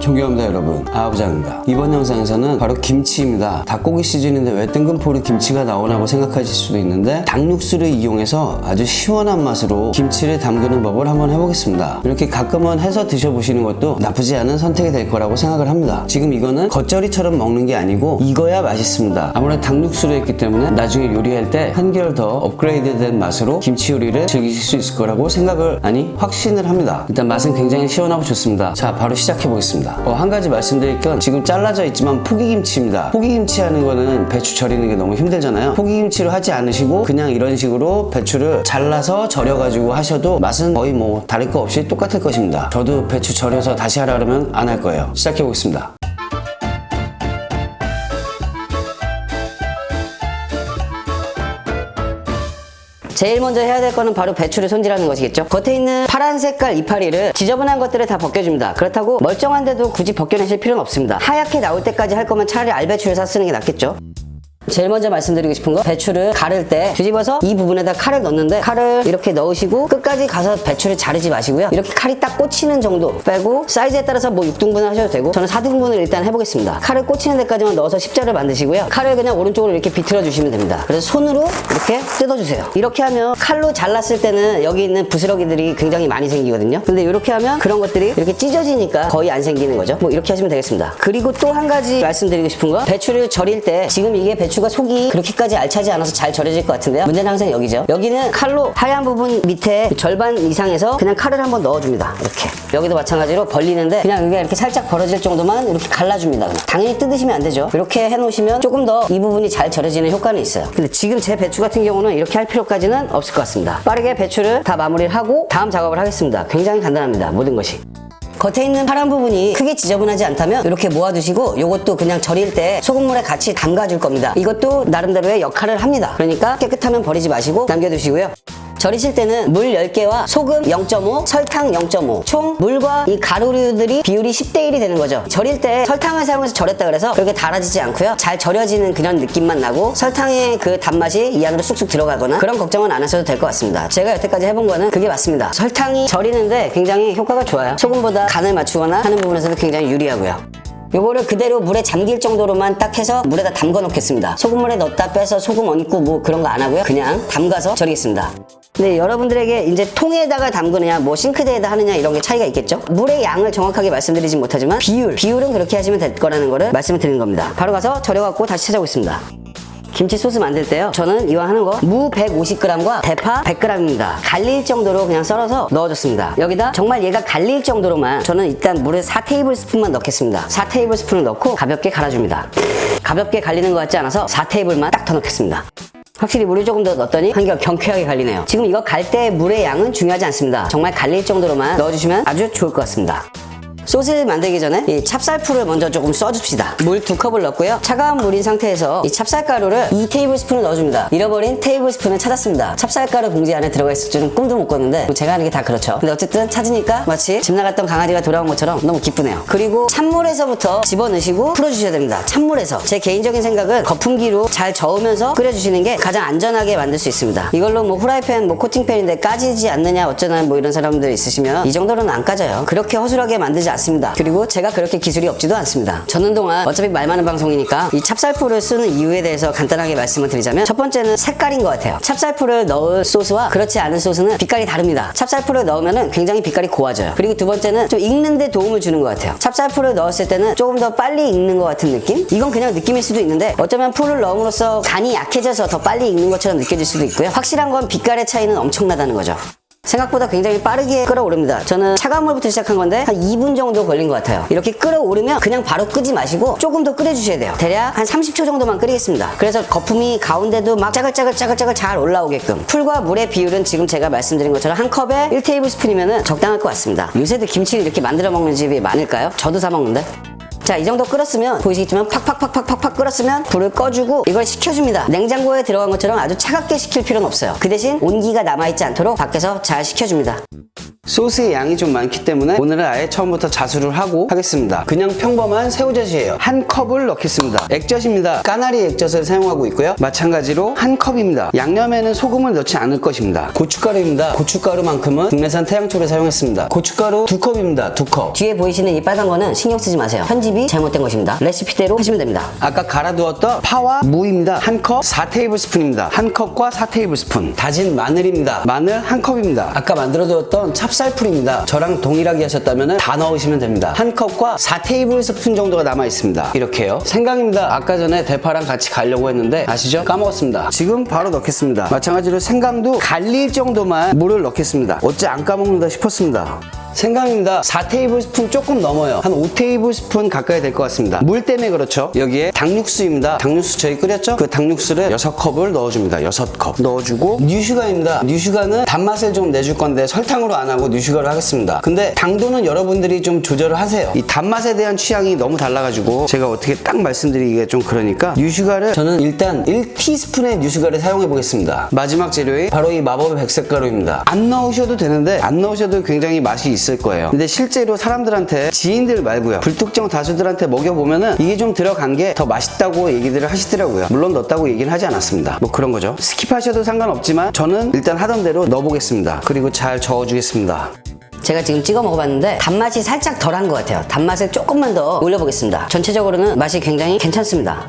존경합니다 여러분. 아부장입니다. 이번 영상에서는 바로 김치입니다. 닭고기 시즌인데 왜 뜬금포로 김치가 나오나고 생각하실 수도 있는데 닭육수를 이용해서 아주 시원한 맛으로 김치를 담그는 법을 한번 해보겠습니다. 이렇게 가끔은 해서 드셔보시는 것도 나쁘지 않은 선택이 될 거라고 생각을 합니다. 지금 이거는 겉절이처럼 먹는 게 아니고 익어야 맛있습니다. 아무래도 닭육수로 했기 때문에 나중에 요리할 때 한결 더 업그레이드된 맛으로 김치 요리를 즐기실 수 있을 거라고 생각을 아니 확신을 합니다. 일단 맛은 굉장히 시원하고 좋습니다. 자 바로 시작해 보겠습니다 어, 한 가지 말씀드릴 건 지금 잘라져 있지만 포기김치입니다. 포기김치 하는 거는 배추 절이는 게 너무 힘들잖아요. 포기김치로 하지 않으시고 그냥 이런 식으로 배추를 잘라서 절여 가지고 하셔도 맛은 거의 뭐 다를 거 없이 똑같을 것입니다. 저도 배추 절여서 다시 하라 그러면 안 할 거예요. 시작해 보겠습니다 제일 먼저 해야 될 거는 바로 배추를 손질하는 것이겠죠. 겉에 있는 파란 색깔 이파리를 지저분한 것들을 다 벗겨줍니다. 그렇다고 멀쩡한데도 굳이 벗겨내실 필요는 없습니다. 하얗게 나올 때까지 할 거면 차라리 알배추를 사 쓰는 게 낫겠죠. 제일 먼저 말씀드리고 싶은 거 배추를 가를 때 뒤집어서 이 부분에다 칼을 넣는데 칼을 이렇게 넣으시고 끝까지 가서 배추를 자르지 마시고요. 이렇게 칼이 딱 꽂히는 정도 빼고 사이즈에 따라서 뭐 6등분을 하셔도 되고 저는 4등분을 일단 해보겠습니다. 칼을 꽂히는 데까지만 넣어서 십자를 만드시고요. 칼을 그냥 오른쪽으로 이렇게 비틀어 주시면 됩니다. 그래서 손으로 이렇게 뜯어주세요. 이렇게 하면 칼로 잘랐을 때는 여기 있는 부스러기들이 굉장히 많이 생기거든요. 근데 이렇게 하면 그런 것들이 이렇게 찢어지니까 거의 안 생기는 거죠. 뭐 이렇게 하시면 되겠습니다. 그리고 또 한 가지 말씀드리고 싶은 거 배추를 절일 때 지금 이게 배추 가 속이 그렇게까지 알차지 않아서 잘 절여질 것 같은데요. 문제는 항상 여기죠. 여기는 칼로 하얀 부분 밑에 절반 이상에서 그냥 칼을 한번 넣어줍니다. 이렇게. 여기도 마찬가지로 벌리는데 그냥 여기가 이렇게 살짝 벌어질 정도만 이렇게 갈라줍니다 그냥. 당연히 뜯으시면 안 되죠. 이렇게 해놓으시면 조금 더 이 부분이 잘 절여지는 효과는 있어요. 근데 지금 제 배추 같은 경우는 이렇게 할 필요까지는 없을 것 같습니다. 빠르게 배추를 다 마무리를 하고 다음 작업을 하겠습니다. 굉장히 간단합니다 모든 것이 겉에 있는 파란 부분이 크게 지저분하지 않다면 이렇게 모아두시고 이것도 그냥 절일 때 소금물에 같이 담가줄 겁니다. 이것도 나름대로의 역할을 합니다. 그러니까 깨끗하면 버리지 마시고 남겨두시고요. 절이실 때는 물 10개와 소금 0.5, 설탕 0.5. 총 물과 이 가루류들이 비율이 10대 1이 되는 거죠. 절일 때 설탕을 사용해서 절였다 그래서 그렇게 달아지지 않고요. 잘 절여지는 그런 느낌만 나고 설탕의 그 단맛이 이 안으로 쑥쑥 들어가거나 그런 걱정은 안 하셔도 될 것 같습니다. 제가 여태까지 해본 거는 그게 맞습니다. 설탕이 절이는데 굉장히 효과가 좋아요. 소금보다 간을 맞추거나 하는 부분에서도 굉장히 유리하고요. 요거를 그대로 물에 잠길 정도로만 딱 해서 물에다 담가 놓겠습니다. 소금물에 넣었다 빼서 소금 얹고 뭐 그런 거 안 하고요. 그냥 담가서 절이겠습니다. 네, 여러분들에게 이제 통에다가 담그느냐, 뭐 싱크대에다 하느냐 이런 게 차이가 있겠죠? 물의 양을 정확하게 말씀드리진 못하지만 비율, 비율은 그렇게 하시면 될 거라는 거를 말씀을 드리는 겁니다. 바로 가서 절여갖고 다시 찾아오겠습니다. 김치 소스 만들 때요. 저는 이왕 하는 거 무 150g과 대파 100g입니다. 갈릴 정도로 그냥 썰어서 넣어줬습니다. 여기다 정말 얘가 갈릴 정도로만 저는 일단 물에 4테이블스푼만 넣겠습니다. 4테이블스푼을 넣고 가볍게 갈아줍니다. 가볍게 갈리는 것 같지 않아서 4테이블만 딱 더 넣겠습니다. 확실히 물을 조금 더 넣었더니 한결 경쾌하게 갈리네요. 지금 이거 갈 때 물의 양은 중요하지 않습니다. 정말 갈릴 정도로만 넣어주시면 아주 좋을 것 같습니다. 소스 만들기 전에 이 찹쌀풀을 먼저 조금 써줍시다. 물 두 컵을 넣고요. 차가운 물인 상태에서 이 찹쌀가루를 2 테이블스푼을 넣어줍니다. 잃어버린 테이블스푼을 찾았습니다. 찹쌀가루 봉지 안에 들어가 있을 줄은 꿈도 못 꿨는데 뭐 제가 하는 게 다 그렇죠. 근데 어쨌든 찾으니까 마치 집 나갔던 강아지가 돌아온 것처럼 너무 기쁘네요. 그리고 찬물에서부터 집어넣으시고 풀어주셔야 됩니다. 찬물에서. 제 개인적인 생각은 거품기로 잘 저으면서 끓여주시는 게 가장 안전하게 만들 수 있습니다. 이걸로 뭐 후라이팬, 뭐 코팅팬인데 까지지 않느냐 어쩌나 뭐 이런 사람들 있으시면 이 정도로는 안 까져요. 그렇게 허술하게 만들지 않습니다. 그리고 제가 그렇게 기술이 없지도 않습니다. 저는 동안 어차피 말 많은 방송이니까 이 찹쌀풀을 쓰는 이유에 대해서 간단하게 말씀을 드리자면 첫 번째는 색깔인 것 같아요. 찹쌀풀을 넣을 소스와 그렇지 않은 소스는 빛깔이 다릅니다. 찹쌀풀을 넣으면 굉장히 빛깔이 고와져요. 그리고 두 번째는 좀 익는데 도움을 주는 것 같아요. 찹쌀풀을 넣었을 때는 조금 더 빨리 익는 것 같은 느낌? 이건 그냥 느낌일 수도 있는데 어쩌면 풀을 넣음으로써 간이 약해져서 더 빨리 익는 것처럼 느껴질 수도 있고요. 확실한 건 빛깔의 차이는 엄청나다는 거죠. 생각보다 굉장히 빠르게 끓어오릅니다. 저는 차가운 물부터 시작한 건데 한 2분 정도 걸린 것 같아요. 이렇게 끓어오르면 그냥 바로 끄지 마시고 조금 더 끓여주셔야 돼요. 대략 한 30초 정도만 끓이겠습니다. 그래서 거품이 가운데도 막 짜글짜글짜글짜글 잘 올라오게끔 풀과 물의 비율은 지금 제가 말씀드린 것처럼 한 컵에 1테이블 스푼이면 적당할 것 같습니다. 요새도 김치를 이렇게 만들어 먹는 집이 많을까요? 저도 사 먹는데. 자, 이 정도 끓었으면 보이시겠지만 팍팍팍팍팍팍 끓었으면 불을 꺼주고 이걸 식혀줍니다. 냉장고에 들어간 것처럼 아주 차갑게 식힐 필요는 없어요. 그 대신 온기가 남아있지 않도록 밖에서 잘 식혀줍니다. 소스의 양이 좀 많기 때문에 오늘은 아예 처음부터 자수를 하고 하겠습니다. 그냥 평범한 새우젓이에요. 한 컵을 넣겠습니다. 액젓입니다. 까나리 액젓을 사용하고 있고요. 마찬가지로 한 컵입니다. 양념에는 소금을 넣지 않을 것입니다. 고춧가루입니다. 고춧가루만큼은 국내산 태양초를 사용했습니다. 고춧가루 두 컵입니다. 두 컵. 뒤에 보이시는 이 빨간 거는 신경 쓰지 마세요. 편집이 잘못된 것입니다. 레시피대로 하시면 됩니다. 아까 갈아두었던 파와 무입니다. 한 컵 4테이블스푼입니다. 한 컵과 4테이블스푼. 다진 마늘입니다. 마늘 한 컵입니다. 아까 만들어두었던 찹쌀 풀입니다. 저랑 동일하게 하셨다면 다 넣으시면 됩니다. 한 컵과 4테이블 스푼 정도가 남아 있습니다. 이렇게요. 생강입니다. 아까 전에 대파랑 같이 갈려고 했는데 아시죠? 까먹었습니다. 지금 바로 넣겠습니다. 마찬가지로 생강도 갈릴 정도만 물을 넣겠습니다. 어째 안 까먹는다 싶었습니다. 생강입니다. 4테이블 스푼 조금 넘어요. 한 5테이블 스푼 가까이 될 것 같습니다. 물 때문에 그렇죠. 여기에 닭육수입니다. 닭육수 저희 끓였죠? 그 닭육수를 6컵을 넣어줍니다. 6컵. 넣어주고 뉴슈가입니다. 뉴슈가는 단맛을 좀 내줄 건데 설탕으로 안 하고 뉴슈가로 하겠습니다. 근데 당도는 여러분들이 좀 조절을 하세요. 이 단맛에 대한 취향이 너무 달라가지고 제가 어떻게 딱 말씀드리기가 좀 그러니까 뉴슈가를 저는 일단 1티스푼의 뉴슈가를 사용해 보겠습니다. 마지막 재료이 바로 이 마법의 백색가루입니다. 안 넣으셔도 되는데 안 넣으셔도 굉장히 맛이 있을 거예요. 근데 실제로 사람들한테 지인들 말고요. 불특정 다수들한테 먹여보면은 이게 좀 들어간 게 더 맛있다고 얘기들을 하시더라고요. 물론 넣었다고 얘기는 하지 않았습니다. 뭐 그런 거죠. 스킵하셔도 상관없지만 저는 일단 하던 대로 넣어보겠습니다. 그리고 잘 저어주겠습니다. 제가 지금 찍어 먹어봤는데 단맛이 살짝 덜한 것 같아요. 단맛을 조금만 더 올려보겠습니다. 전체적으로는 맛이 굉장히 괜찮습니다.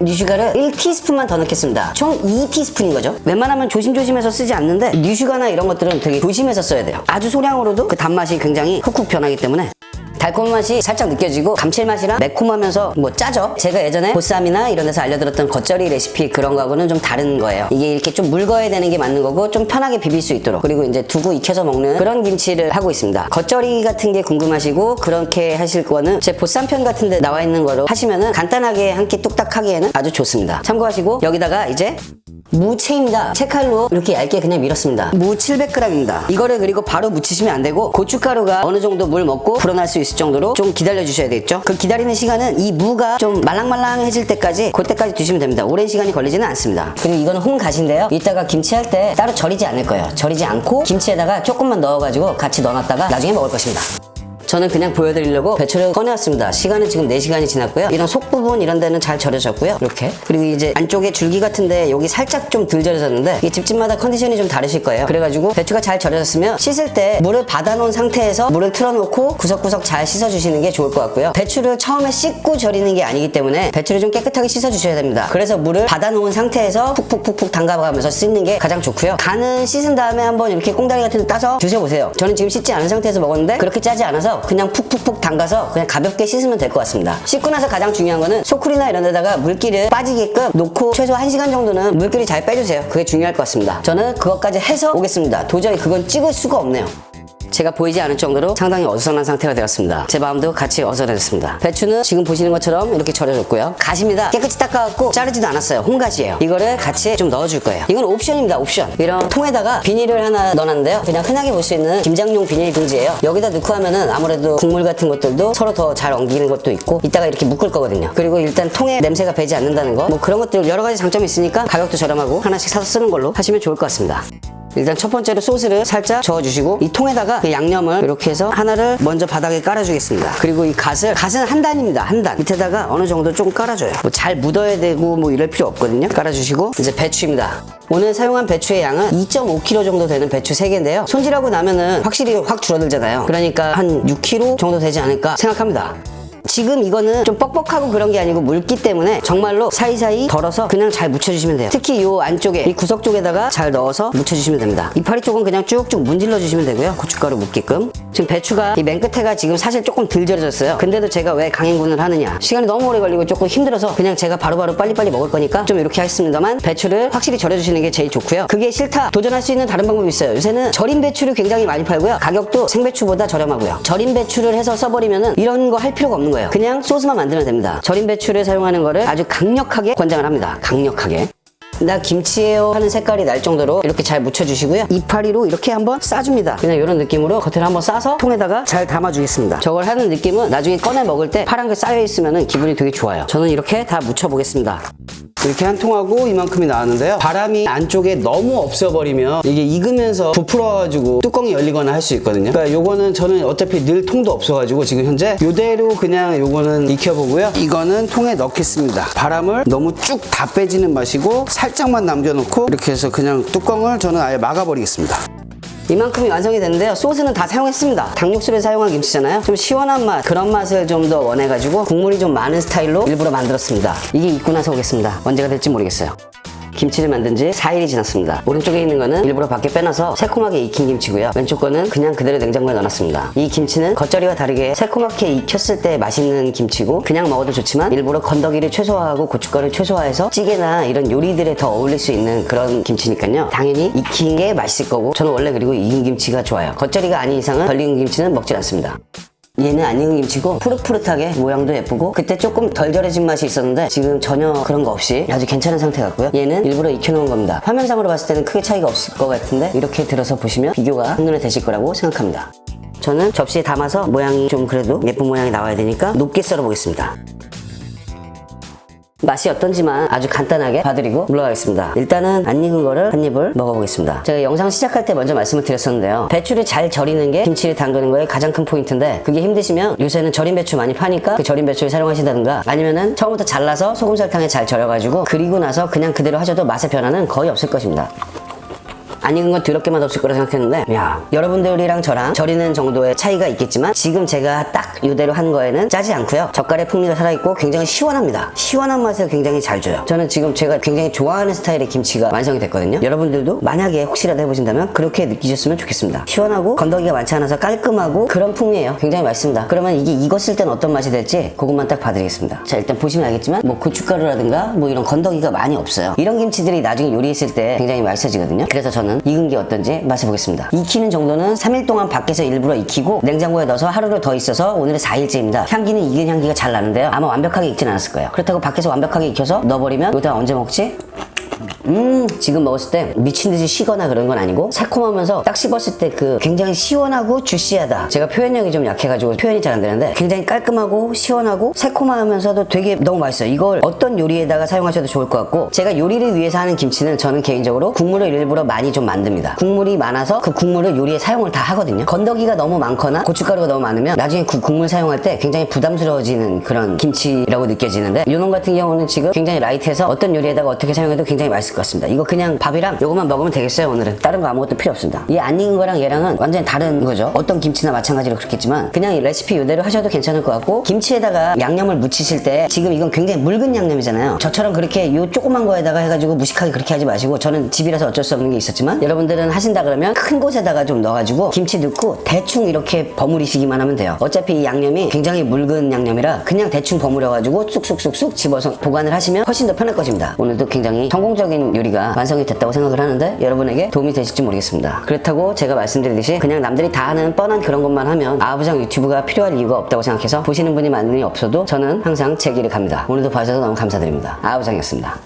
뉴슈가를 1티스푼만 더 넣겠습니다. 총 2티스푼인 거죠. 웬만하면 조심조심해서 쓰지 않는데 뉴슈가나 이런 것들은 되게 조심해서 써야 돼요. 아주 소량으로도 그 단맛이 굉장히 훅훅 변하기 때문에 달콤한 맛이 살짝 느껴지고 감칠맛이랑 매콤하면서 뭐 짜죠. 제가 예전에 보쌈이나 이런 데서 알려드렸던 겉절이 레시피 그런 거하고는 좀 다른 거예요. 이게 이렇게 좀 묽어야 되는 게 맞는 거고 좀 편하게 비빌 수 있도록 그리고 이제 두고 익혀서 먹는 그런 김치를 하고 있습니다. 겉절이 같은 게 궁금하시고 그렇게 하실 거는 제 보쌈편 같은 데 나와 있는 거로 하시면은 간단하게 한 끼 뚝딱 하기에는 아주 좋습니다. 참고하시고 여기다가 이제 무채입니다. 채칼로 이렇게 얇게 그냥 밀었습니다. 무 700g입니다. 이거를 그리고 바로 무치시면 안 되고 고춧가루가 어느 정도 물 먹고 불어날 수 있을 정도로 좀 기다려 주셔야 되겠죠. 그 기다리는 시간은 이 무가 좀 말랑말랑해질 때까지 그때까지 두시면 됩니다. 오랜 시간이 걸리지는 않습니다. 그리고 이거는 홍갓인데요. 이따가 김치 할 때 따로 절이지 않을 거예요. 절이지 않고 김치에다가 조금만 넣어가지고 같이 넣어놨다가 나중에 먹을 것입니다. 저는 그냥 보여드리려고 배추를 꺼내왔습니다. 시간은 지금 4시간이 지났고요. 이런 속 부분 이런 데는 잘 절여졌고요. 이렇게. 그리고 이제 안쪽에 줄기 같은데 여기 살짝 좀 덜 절여졌는데 이 집집마다 컨디션이 좀 다르실 거예요. 그래가지고 배추가 잘 절여졌으면 씻을 때 물을 받아놓은 상태에서 물을 틀어놓고 구석구석 잘 씻어주시는 게 좋을 것 같고요. 배추를 처음에 씻고 절이는 게 아니기 때문에 배추를 좀 깨끗하게 씻어주셔야 됩니다. 그래서 물을 받아놓은 상태에서 푹푹푹푹 담가가면서 씻는 게 가장 좋고요. 간은 씻은 다음에 한번 이렇게 꽁다리 같은 데 따서 드셔보세요. 저는 지금 씻지 않은 상태에서 먹었는데 그렇게 짜지 않아서 그냥 푹푹푹 담가서 그냥 가볍게 씻으면 될 것 같습니다. 씻고 나서 가장 중요한 거는 소쿠리나 이런 데다가 물기를 빠지게끔 놓고 최소 1시간 정도는 물기를 잘 빼주세요. 그게 중요할 것 같습니다. 저는 그것까지 해서 오겠습니다. 도저히 그건 찍을 수가 없네요. 제가 보이지 않을 정도로 상당히 어수선한 상태가 되었습니다. 제 마음도 같이 어수선해졌습니다. 배추는 지금 보시는 것처럼 이렇게 절여졌고요. 갓입니다. 깨끗이 닦아갖고 자르지도 않았어요. 홍갓이에요. 이거를 같이 좀 넣어줄 거예요. 이건 옵션입니다. 옵션. 이런 통에다가 비닐을 하나 넣어놨는데요. 그냥 흔하게 볼 수 있는 김장용 비닐 봉지예요. 여기다 넣고 하면은 아무래도 국물 같은 것들도 서로 더 잘 엉기는 것도 있고 이따가 이렇게 묶을 거거든요. 그리고 일단 통에 냄새가 배지 않는다는 거. 뭐 그런 것들 여러 가지 장점이 있으니까 가격도 저렴하고 하나씩 사서 쓰는 걸로 하시면 좋을 것 같습니다. 일단 첫 번째로 소스를 살짝 저어주시고 이 통에다가 그 양념을 이렇게 해서 하나를 먼저 바닥에 깔아주겠습니다. 그리고 이 갓을 갓은 한 단입니다. 한 단. 밑에다가 어느 정도 좀 깔아줘요. 뭐 잘 묻어야 되고 뭐 이럴 필요 없거든요. 깔아주시고 이제 배추입니다. 오늘 사용한 배추의 양은 2.5kg 정도 되는 배추 3개인데요. 손질하고 나면은 확실히 확 줄어들잖아요. 그러니까 한 6kg 정도 되지 않을까 생각합니다. 지금 이거는 좀 뻑뻑하고 그런 게 아니고 물기 때문에 정말로 사이사이 덜어서 그냥 잘 묻혀주시면 돼요. 특히 이 안쪽에 이 구석 쪽에다가 잘 넣어서 묻혀주시면 됩니다. 이파리 쪽은 그냥 쭉쭉 문질러 주시면 되고요. 고춧가루 묻게끔. 지금 배추가 이 맨 끝에가 지금 사실 조금 덜 절여졌어요. 근데도 제가 왜 강행군을 하느냐. 시간이 너무 오래 걸리고 조금 힘들어서 그냥 제가 바로바로 빨리빨리 먹을 거니까 좀 이렇게 하겠습니다만 배추를 확실히 절여주시는 게 제일 좋고요. 그게 싫다. 도전할 수 있는 다른 방법이 있어요. 요새는 절인 배추를 굉장히 많이 팔고요. 가격도 생배추보다 저렴하고요. 절인 배추를 해서 써버리면은 이런 거 할 필요가 없는 거예요. 그냥 소스만 만들면 됩니다. 절인 배추를 사용하는 거를 아주 강력하게 권장을 합니다. 강력하게. 나 김치예요 하는 색깔이 날 정도로 이렇게 잘 묻혀주시고요. 이파리로 이렇게 한번 싸줍니다. 그냥 이런 느낌으로 겉을 한번 싸서 통에다가 잘 담아주겠습니다. 저걸 하는 느낌은 나중에 꺼내 먹을 때 파란 게 쌓여 있으면 기분이 되게 좋아요. 저는 이렇게 다 묻혀보겠습니다. 이렇게 한 통하고 이만큼이 나왔는데요. 바람이 안쪽에 너무 없어버리면 이게 익으면서 부풀어가지고 뚜껑이 열리거나 할 수 있거든요. 그러니까 요거는 저는 어차피 늘 통도 없어가지고 지금 현재 요대로 그냥 요거는 익혀보고요. 이거는 통에 넣겠습니다. 바람을 너무 쭉 다 빼지는 마시고 살짝만 남겨놓고 이렇게 해서 그냥 뚜껑을 저는 아예 막아버리겠습니다. 이만큼이 완성이 됐는데요. 소스는 다 사용했습니다. 닭육수를 사용한 김치잖아요. 좀 시원한 맛, 그런 맛을 좀 더 원해가지고 국물이 좀 많은 스타일로 일부러 만들었습니다. 이게 익고 나서 오겠습니다. 언제가 될지 모르겠어요. 김치를 만든 지 4일이 지났습니다. 오른쪽에 있는 거는 일부러 밖에 빼놔서 새콤하게 익힌 김치고요. 왼쪽 거는 그냥 그대로 냉장고에 넣어놨습니다. 이 김치는 겉절이와 다르게 새콤하게 익혔을 때 맛있는 김치고 그냥 먹어도 좋지만 일부러 건더기를 최소화하고 고춧가루를 최소화해서 찌개나 이런 요리들에 더 어울릴 수 있는 그런 김치니까요. 당연히 익힌 게 맛있을 거고 저는 원래 그리고 익은 김치가 좋아요. 겉절이가 아닌 이상은 덜 익은 김치는 먹질 않습니다. 얘는 안 익은 김치고 푸릇푸릇하게 모양도 예쁘고 그때 조금 덜 절여진 맛이 있었는데 지금 전혀 그런 거 없이 아주 괜찮은 상태 같고요. 얘는 일부러 익혀놓은 겁니다. 화면상으로 봤을 때는 크게 차이가 없을 것 같은데 이렇게 들어서 보시면 비교가 한눈에 되실 거라고 생각합니다. 저는 접시에 담아서 모양이 좀 그래도 예쁜 모양이 나와야 되니까 높게 썰어 보겠습니다 맛이 어떤지만 아주 간단하게 봐드리고 물러가겠습니다. 일단은 안 익은 거를 한 입을 먹어보겠습니다. 제가 영상 시작할 때 먼저 말씀을 드렸었는데요. 배추를 잘 절이는 게 김치를 담그는 거의 가장 큰 포인트인데 그게 힘드시면 요새는 절인 배추 많이 파니까 그 절인 배추를 사용하신다든가 아니면은 처음부터 잘라서 소금 설탕에 잘 절여가지고 그리고 나서 그냥 그대로 하셔도 맛의 변화는 거의 없을 것입니다. 안 익은 건 더럽게만 없을 거라 생각했는데 야 여러분들이랑 저랑 절이는 정도의 차이가 있겠지만 지금 제가 딱 이대로 한 거에는 짜지 않고요. 젓갈의 풍미가 살아있고 굉장히 시원합니다. 시원한 맛을 굉장히 잘 줘요. 저는 지금 제가 굉장히 좋아하는 스타일의 김치가 완성이 됐거든요. 여러분들도 만약에 혹시라도 해보신다면 그렇게 느끼셨으면 좋겠습니다. 시원하고 건더기가 많지 않아서 깔끔하고 그런 풍미예요. 굉장히 맛있습니다. 그러면 이게 익었을 땐 어떤 맛이 될지 그것만 딱 봐드리겠습니다. 자 일단 보시면 알겠지만 뭐 고춧가루라든가 뭐 이런 건더기가 많이 없어요. 이런 김치들이 나중에 요리했을 때 굉장히 맛있어지거든요. 그래서 저는 익은 게 어떤지 마셔보겠습니다. 익히는 정도는 3일 동안 밖에서 일부러 익히고 냉장고에 넣어서 하루를 더 있어서 오늘은 4일째입니다. 향기는 익은 향기가 잘 나는데요. 아마 완벽하게 익진 않았을 거예요. 그렇다고 밖에서 완벽하게 익혀서 넣어버리면 이거 다 언제 먹지? 음 지금 먹었을 때 미친 듯이 쉬거나 그런 건 아니고 새콤하면서 딱 씹었을 때 그 굉장히 시원하고 주시하다. 제가 표현력이 좀 약해가지고 표현이 잘 안 되는데 굉장히 깔끔하고 시원하고 새콤하면서도 되게 너무 맛있어요. 이걸 어떤 요리에다가 사용하셔도 좋을 것 같고 제가 요리를 위해서 하는 김치는 저는 개인적으로 국물을 일부러 많이 좀 만듭니다. 국물이 많아서 그 국물을 요리에 사용을 다 하거든요. 건더기가 너무 많거나 고춧가루가 너무 많으면 나중에 그 국물 사용할 때 굉장히 부담스러워지는 그런 김치라고 느껴지는데 요놈 같은 경우는 지금 굉장히 라이트해서 어떤 요리에다가 어떻게 사용해도 굉장히 맛있을 것 같습니다. 이거 그냥 밥이랑 요것만 먹으면 되겠어요 오늘은. 다른 거 아무것도 필요 없습니다. 이 안 익은 거랑 얘랑은 완전히 다른 거죠. 어떤 김치나 마찬가지로 그렇겠지만 그냥 이 레시피 이대로 하셔도 괜찮을 것 같고 김치에다가 양념을 묻히실 때 지금 이건 굉장히 묽은 양념이잖아요. 저처럼 그렇게 요 조그만 거에다가 해가지고 무식하게 그렇게 하지 마시고 저는 집이라서 어쩔 수 없는 게 있었지만 여러분들은 하신다 그러면 큰 곳에다가 좀 넣어가지고 김치 넣고 대충 이렇게 버무리시기만 하면 돼요. 어차피 이 양념이 굉장히 묽은 양념이라 그냥 대충 버무려가지고 쑥쑥쑥쑥 집어서 보관을 하시면 훨씬 더 편할 것입니다. 오늘도 굉장히 성공적인 요리가 완성이 됐다고 생각을 하는데 여러분에게 도움이 되실지 모르겠습니다. 그렇다고 제가 말씀드리듯이 그냥 남들이 다 하는 뻔한 그런 것만 하면 아부장 유튜브가 필요할 이유가 없다고 생각해서 보시는 분이 많이 없어도 저는 항상 제 길을 갑니다. 오늘도 봐주셔서 너무 감사드립니다. 아부장이었습니다